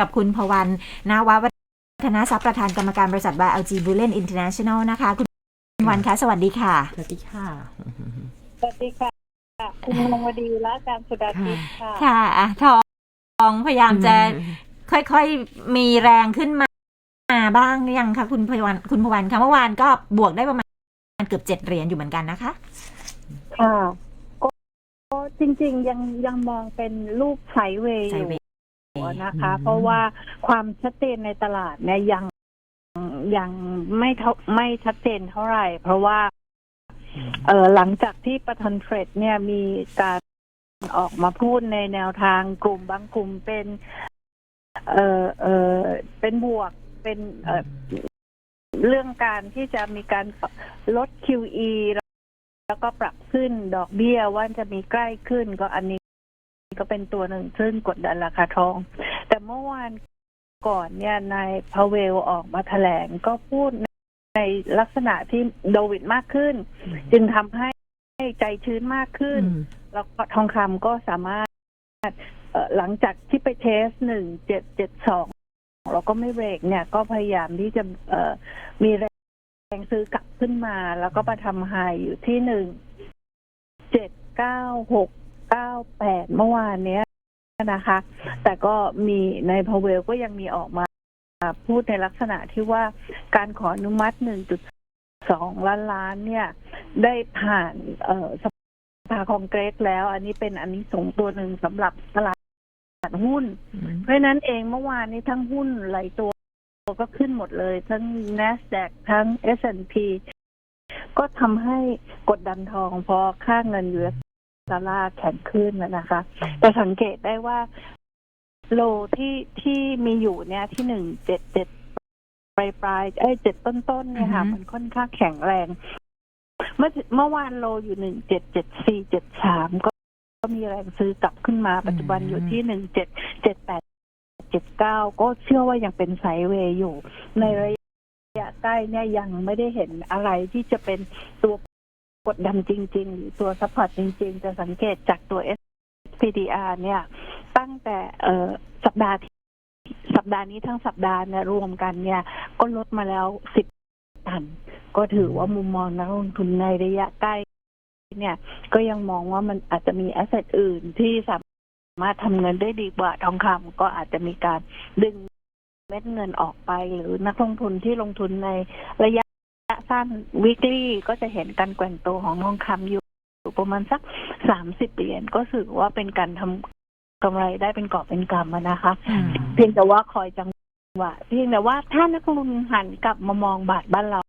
กับคุณพวันนาววัฒนาทรัพย์ประธานกรรมการบริษัท YLG Bullion International นะคะ คุณวันคะ สวัสดีค่ะ สวัสดีค่ะ สวัสดีค่ะ คุณมงวดีและอาจารย์สุดาทิพย์ค่ะ ค่ะอะทองพยายามจะค่อยๆ มีแรงขึ้นมาบ้างหรือยังคะคุณพวันคุณพวันคะเมื่อวานก็บวกได้ประมาณเกือบเจ็ดเหรียญอยู่เหมือนกันนะคะ ค่ะก็ก็จริง ๆ ยังยังมองเป็นรูปไซด์เวย์อยู่ Sideway นะคะ เพราะว่าความชัดเจนในตลาดเนี่ยยังยังไม่เท่าไม่ชัดเจนเท่าไหร่ เพราะว่าเออหลังจากที่ประธานเฟรดเนี่ยมีการออกมาพูดในแนวทางกลุ่มบางกลุ่มเป็น เออเออเป็นบวกเป็นเออเรื่องการที่จะมีการลด QE แล้วก็ปรับขึ้นดอกเบี้ยว่าจะมีใกล้ขึ้นก็อันนี้ ก็เป็นตัวหนึ่งซึ่งกดดันราคาทอง แต่เมื่อวานก่อนเนี่ยนายพาเวลออกมาแถลงก็พูดในลักษณะที่โดวิดมากขึ้น จึงทำให้ใจชื้นมากขึ้น แล้วก็ทองคำก็สามารถเอ่อหลังจากที่ไปเทสหนึ่งเจ็ดเจ็ดสองเราก็ไม่เบรกเนี่ย ก็พยายามที่จะเอ่อมีแรงซื้อกลับขึ้นมา แล้วก็มาทำไฮอยู่ที่หนึ่งเจ็ดเก้าหก เก้าแปดเมื่อวานเนี้ยนะคะ แต่ก็มีในพาเวลก็ยังมีออกมาพูดในลักษณะที่ว่าการขออนุมัติหนึ่งจุดสองล้านล้านเนี่ย ได้ผ่านเอ่อสภาคองเกรสแล้ว อันนี้เป็นอันนี้ส่งส์ตัวหนึ่งสำหรับตลาดหุ้น เพราะฉะนั้นเองเมื่อวานนี้ทั้งหุ้นหลายตัวก็ขึ้นหมดเลย ทั้ง NASDAQ ทั้ง S&P ก็ทำให้กดดันทองเพราะค่าเงิน US ดอลลาร์แข็งขึ้นแล้วนะคะ แต่สังเกตได้ว่าโลที่ที่มีอยู่เนี่ยที่หนึ่งเจ็ดเจ็ดปลายปลายๆเอ้ยเจ็ดต้นต้นๆเนี่ยค่ะอือฮึมันค่อนข้างแข็งแรง เมื่อเมื่อวานโลอยู่หนึ่งเจ็ดเจ็ดสี่เจ็ดสามก็ก็มีแรงซื้อกลับขึ้นมาปัจจุบันอยู่ที่หนึ่งเจ็ดเจ็ดแปดเจ็ดเก้าก็เชื่อว่ายังเป็นไซด์เวย์อยู่ ในระยะใกล้เนี่ยยังไม่ได้เห็นอะไรที่จะเป็นตัว กดดันจริง ๆ ตัวซัพพอร์ตจริง ๆ จะสังเกตจากตัว SPDR เนี่ย ตั้งแต่สัปดาห์ที่สัปดาห์นี้ทั้งสัปดาห์เนี่ยรวมกันเนี่ย ก็ลดมาแล้วสิบตัน ก็ถือว่ามุมมองนักลงทุนในระยะใกล้ เนี่ย ก็ยังมองว่ามันอาจจะมีแอสเซทอื่นที่สามารถทำเงินได้ดีกว่าทองคำก็อาจจะมีการดึงเม็ดเงินออกไปหรือนักลงทุนที่ลงทุนในระยะ สั้น weekly ก็จะเห็นการแกว่งตัวของทองคำอยู่ประมาณสักสามสิบเหรียญก็ถือว่าเป็นการทำกำไรได้เป็นกอบเป็นกำอะนะคะ เพียงแต่ว่าคอยจังหวะเพียงแต่ว่าถ้านักลงทุนหันกลับมามองบาทบ้านเรา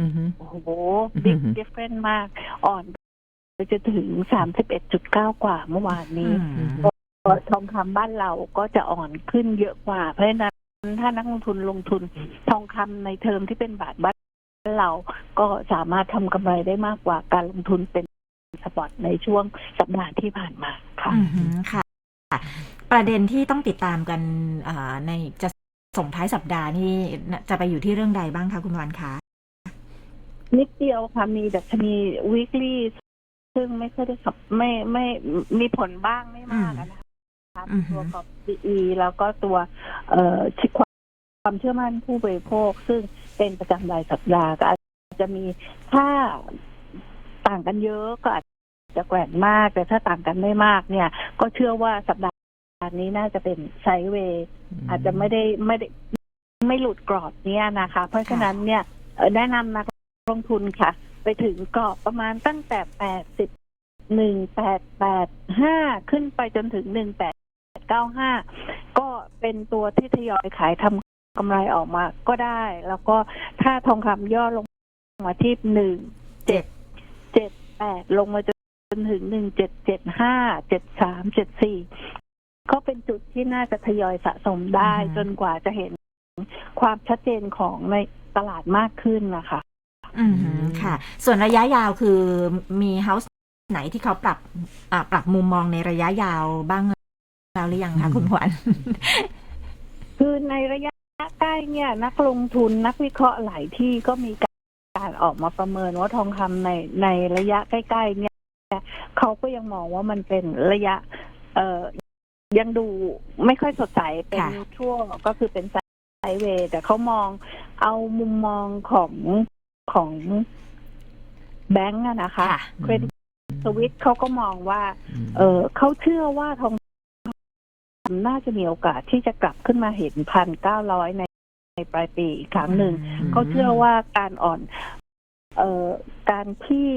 อือฮึโอ้โหบิ๊กอือฮึดิฟเฟนมาก อ่อนไปจะถึงสามสิบเอ็ดจุดเก้ากว่าเมื่อวานนี้ทองคำบ้านเราก็จะอ่อนขึ้นเยอะกว่า เพราะฉะนั้นถ้านักลงทุนลงทุนทองคำในเทอมที่เป็นบาทบ้าน เราก็สามารถทำกำไรได้มากกว่าการลงทุนเป็นสปอตในช่วงสัปดาห์ที่ผ่านมาค่ะอือหือค่ะ ประเด็นที่ต้องติดตามกันอ่าในจะส่งท้ายสัปดาห์นี่จะไปอยู่ที่เรื่องใดบ้างคะคุณวันคะนิดเดียวค่ะ มีดัชนี weekly ซึ่งไม่ค่อยได้ขับไม่ไม่มีผลบ้างไม่มากอะนะคะอือฮึตัวกับ PE แล้วก็ตัวเอ่อชิความความเชื่อมั่นผู้บริโภค ซึ่ง เป็นประจำรายสัปดาห์ก็อาจจะมีถ้าต่างกันเยอะก็อาจจะแกว่งมาก แต่ถ้าต่างกันไม่มากเนี่ย ก็เชื่อว่าสัปดาห์นี้น่าจะเป็นไซด์เวย์อาจจะไม่ได้ไม่ได้ไม่หลุดกรอบเนี้ยนะคะ เพราะฉะนั้นเนี่ยเอ่อแนะนำนักลงทุนค่ะ ไปถึงกรอบประมาณตั้งแต่แปดสิบหนึ่งแปดแปดห้าขึ้นไปจนถึงหนึ่งแปดเก้าห้าก็เป็นตัวที่ทยอยขายทำ กำไรออกมาก็ได้ แล้วก็ถ้าทองคำย่อลงมาที่หนึ่งเจ็ดเจ็ดแปดลงมาจนถึงหนึ่งเจ็ดเจ็ดห้าเจ็ดสามเจ็ดสี่ก็เป็นจุดที่น่าจะทยอยสะสมได้อือฮึจนกว่าจะเห็นความชัดเจนของในตลาดมากขึ้นนะคะ อือหือค่ะ ส่วนระยะยาวคือมีเฮาส์ไหนที่เขาปรับอ่าปรับมุมมองในระยะยาวบ้างแล้วหรือยังคะคุณขวัญคือในระยะ ใกล้เนี่ยนักลงทุนนักวิเคราะห์หลายที่ก็มีการออกมาประเมินว่าทองคำในในระยะใกล้ๆเนี่ยเขาก็ยังมองว่ามันเป็นระยะ เอ่อยังดูไม่ค่อยสดใสเป็นค่ะช่วงก็คือเป็นไซด์เวย์แต่เขามองเอามุมมองของของแบงก์อะนะคะค่ะเครดิตสวิตเขาก็มองว่า เออเขาเชื่อว่าทองคำ น่าจะมีโอกาสที่จะกลับขึ้นมาเห็นพันเก้าร้อยในในปลายปีอีกครั้งหนึ่งเขาเชื่อว่าการอ่อนเอ่อการที่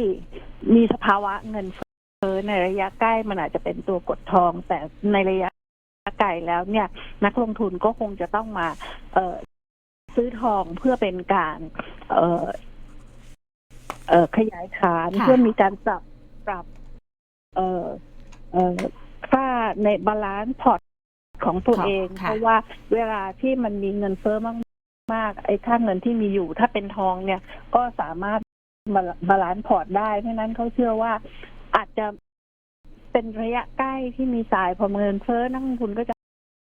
มีสภาวะเงินเฟ้อในระยะใกล้มันอาจจะเป็นตัวกดทอง แต่ในระยะไกลแล้วเนี่ย นักลงทุนก็คงจะต้องมา เอ่อซื้อทองเพื่อเป็นการ เอ่อเอ่อขยายฐานค่ะเพื่อมีการปรับปรับ เอ่อเอ่อค่าในบาลานซ์พอร์ต ของตัวเองค่ะเพราะว่าเวลาที่มันมีเงินเฟ้อมากมากๆไอ้ค่าเงินที่มีอยู่ถ้าเป็นทองเนี่ยก็สามารถบาบาลานซ์พอร์ตได้เพราะฉะนั้นเขาเชื่อว่าอาจจะเป็นระยะใกล้ที่มีสายพอเงินเฟ้อนักลงทุนก็จะ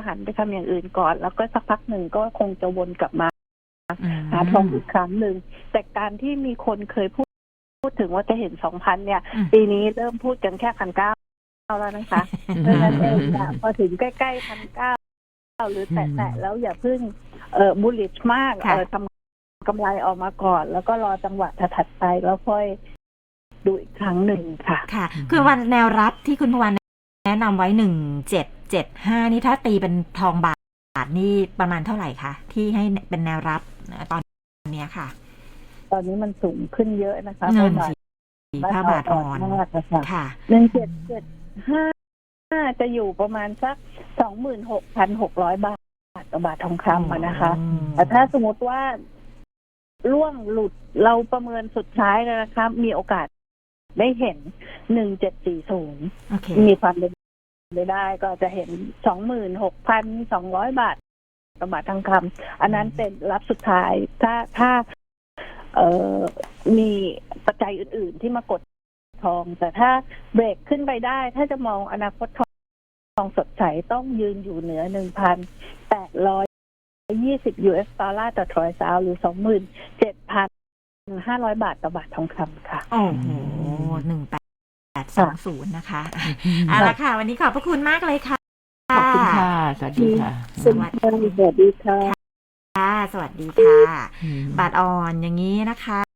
หันไปทำอย่างอื่นก่อน แล้วก็สักพักหนึ่งก็คงจะวนกลับมาหาทองอีกครั้งหนึ่งแต่การที่มีคนเคยพูด พูดถึงว่าจะเห็นสองพันเนี่ยอืมปีนี้เริ่มพูดกันแค่พันเก้า แล้วนะคะเพราะฉะนั้นเองอะพอถึงใกล้ๆพันเก้าหรือแตะๆแล้วอย่าเพิ่งเอ่อบูลลิชมากค่ะเออทำกำไรออกมาก่อน แล้วก็รอจังหวะถัดๆไปแล้วค่อยดูอีกครั้งหนึ่งค่ะ ค่ะ คือวันแนวรับที่คุณพวันแนะนำไว้หนึ่งเจ็ดเจ็ดห้านี่ถ้าตีเป็นทองบาทนี่ประมาณเท่าไหร่คะที่ให้เป็นแนวรับตอนเนี้ยค่ะ ตอนนี้มันสูงขึ้นเยอะนะคะเงินพราะสีว่าผ้าบาทอ่อนมากนะคะค่ะหนึ่งเจ็ดเจ็ด ห้าจะอยู่ประมาณสักสองหมื่นหกพันหกร้อยบาทต่อบาททองคำอะนะคะอืมแต่ถ้าสมมติว่าล่วงหลุดเราประเมินสุดท้ายแล้วนะคะมีโอกาสได้เห็นหนึ่งเจ็ดสี่ศูนย์โอเคมีความเป็นไปได้ก็จะเห็นสองหมื่นหกพันสองร้อยบาทต่อบาททองคำอันนั้นเป็นรับสุดท้ายถ้าถ้า เอ่อมีปัจจัยอื่น ๆ ที่มากด ทอง แต่ถ้าเบรกขึ้นไปได้ ถ้าจะมองอนาคตทองทองสดใสต้องยืนอยู่เหนือหนึ่งพันแปดร้อยยี่สิบ US ดอลลาร์ต่อทรอยซาวหรือสองหมื่นเจ็ดพันห้าร้อยบาทต่อบาททองคำค่ะ โอ้โหหนึ่งแปดสองศูนย์นะคะเอาละค่ะ วันนี้ขอบพระคุณมากเลยค่ะ ขอบคุณค่ะ สวัสดีค่ะ สวัสดีสวัสดีค่ะค่ะ สวัสดีค่ะอืมบาทอ่อนอย่างนี้นะคะ